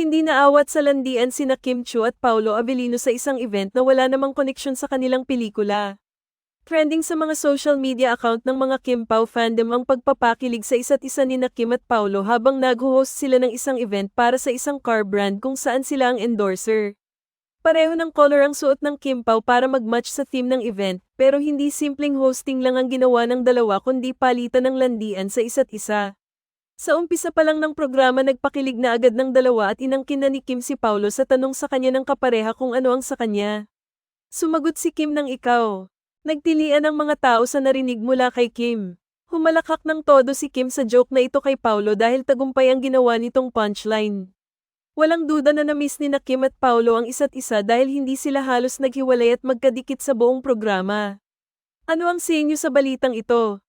Inaawat sa landian sina Kim Chu at Paulo Avellino sa isang event na wala namang koneksyon sa kanilang pelikula. Trending sa mga social media account ng mga Kim Pao fandom ang pagpapakilig sa isa't isa ni Kim at Paulo habang nag-host sila ng isang event para sa isang car brand kung saan sila ang endorser. Pareho ng color ang suot ng Kim Pao para mag-match sa theme ng event, pero hindi simpleng hosting lang ang ginawa ng dalawa kundi palitan ng landian sa isa't isa. Sa umpisa pa lang ng programa nagpakilig na agad ng dalawa at inangkin na ni Kim si Paulo sa tanong sa kanya ng kapareha kung ano ang sa kanya. Sumagot si Kim ng ikaw. Nagtilian ang mga tao sa narinig mula kay Kim. Humalakak ng todo si Kim sa joke na ito kay Paulo dahil tagumpay ang ginawa nitong punchline. Walang duda na namiss ni na Kim at Paulo ang isa't isa dahil hindi sila halos naghiwalay at magkadikit sa buong programa. Ano ang sa inyo sa balitang ito?